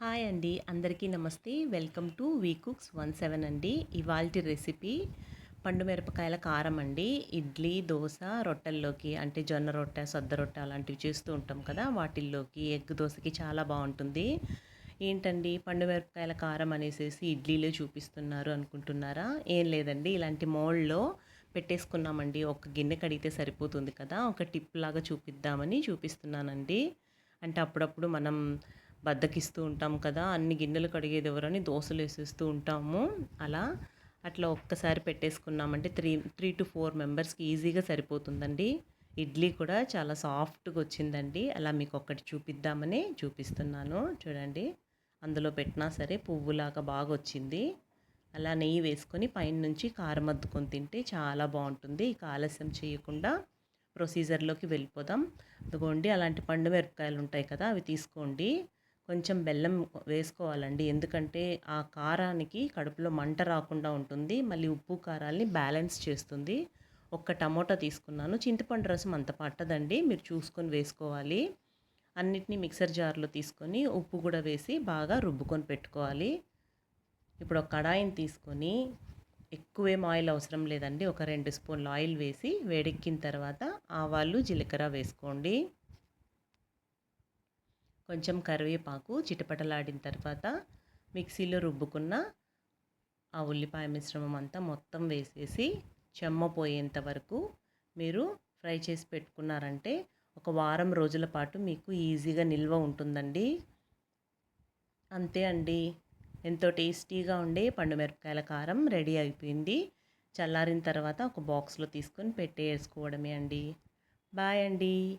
Hi అండి. అందరికీ నమస్తే. Welcome to V cooks one seven అండి. ఇవాల్టి రెసిపీ పండు మిరపకాయల కారం అండి. ఇడ్లీ దోశ రొట్టెల్లోకి అంటే జొన్న రొట్టె సొద్ద రొట్టె అలాంటివి చేస్తూ ఉంటాం కదా వాటిల్లోకి ఎగ్ దోశకి చాలా బాగుంటుంది. ఏంటండి? పండు మిరపకాయల కారం అనేసి ఇడ్లీలో చూపిస్తున్నారు అనుకుంటున్నారా? ఏం లేదండి. ఇలాంటి మోల్డ్లో పెట్టేసుకున్నామండి. ఒక గిన్నె కడిగితే సరిపోతుంది కదా ఒక టిప్ లాగా చూపిద్దామని చూపిస్తున్నానండి. అంటే అప్పుడప్పుడు మనం బద్దకిస్తూ ఉంటాం కదా అన్ని గిన్నెలు కడిగేది ఎవరని దోశలు వేసేస్తూ ఉంటాము. అలా అట్లా ఒక్కసారి పెట్టేసుకున్నామంటే త్రీ త్రీ టు ఫోర్ మెంబర్స్కి ఈజీగా సరిపోతుందండి. ఇడ్లీ కూడా చాలా సాఫ్ట్గా వచ్చిందండి. అలా మీకు ఒక్కటి చూపిద్దామని చూపిస్తున్నాను. చూడండి అందులో పెట్టినా సరే పువ్వులాగా బాగా వచ్చింది. అలా నెయ్యి వేసుకొని పైన నుంచి కారం అద్దుకొని తింటే చాలా బాగుంటుంది. ఇక ఆలస్యం చేయకుండా ప్రొసీజర్లోకి వెళ్ళిపోదాం. అదిగోండి అలాంటి పండు మిరపకాయలు ఉంటాయి కదా అవి తీసుకోండి. కొంచెం బెల్లం వేసుకోవాలండి. ఎందుకంటే ఆ కారానికి కడుపులో మంట రాకుండా ఉంటుంది. మళ్ళీ ఉప్పు కారాల్ని బ్యాలెన్స్ చేస్తుంది. ఒక్క టమోటా తీసుకున్నాను. చింతపండు రసం అంత పట్టదండి. మీరు చూసుకొని వేసుకోవాలి. అన్నిటినీ మిక్సర్ జార్లో తీసుకొని ఉప్పు కూడా వేసి బాగా రుబ్బుకొని పెట్టుకోవాలి. ఇప్పుడు ఒక కడాయిని తీసుకొని ఎక్కువేం ఆయిల్ అవసరం లేదండి. ఒక రెండు స్పూన్లు ఆయిల్ వేసి వేడెక్కిన తర్వాత ఆవాలు జీలకర్ర వేసుకోండి. కొంచెం కరివేపాకు చిటపటలాడిన తర్వాత మిక్సీలో రుబ్బుకున్న ఆ ఉల్లిపాయ మిశ్రమం అంతా మొత్తం వేసేసి చెమ్మ పోయేంత వరకు మీరు ఫ్రై చేసి పెట్టుకున్నారంటే ఒక వారం రోజుల పాటు మీకు ఈజీగా నిల్వ ఉంటుందండి. అంతే అండి. ఎంతో టేస్టీగా ఉండే పండు మిరపకాయల కారం రెడీ అయిపోయింది. చల్లారిన తర్వాత ఒక బాక్స్లో తీసుకొని పెట్టేసుకోవడమే అండి. బాయ్ అండి.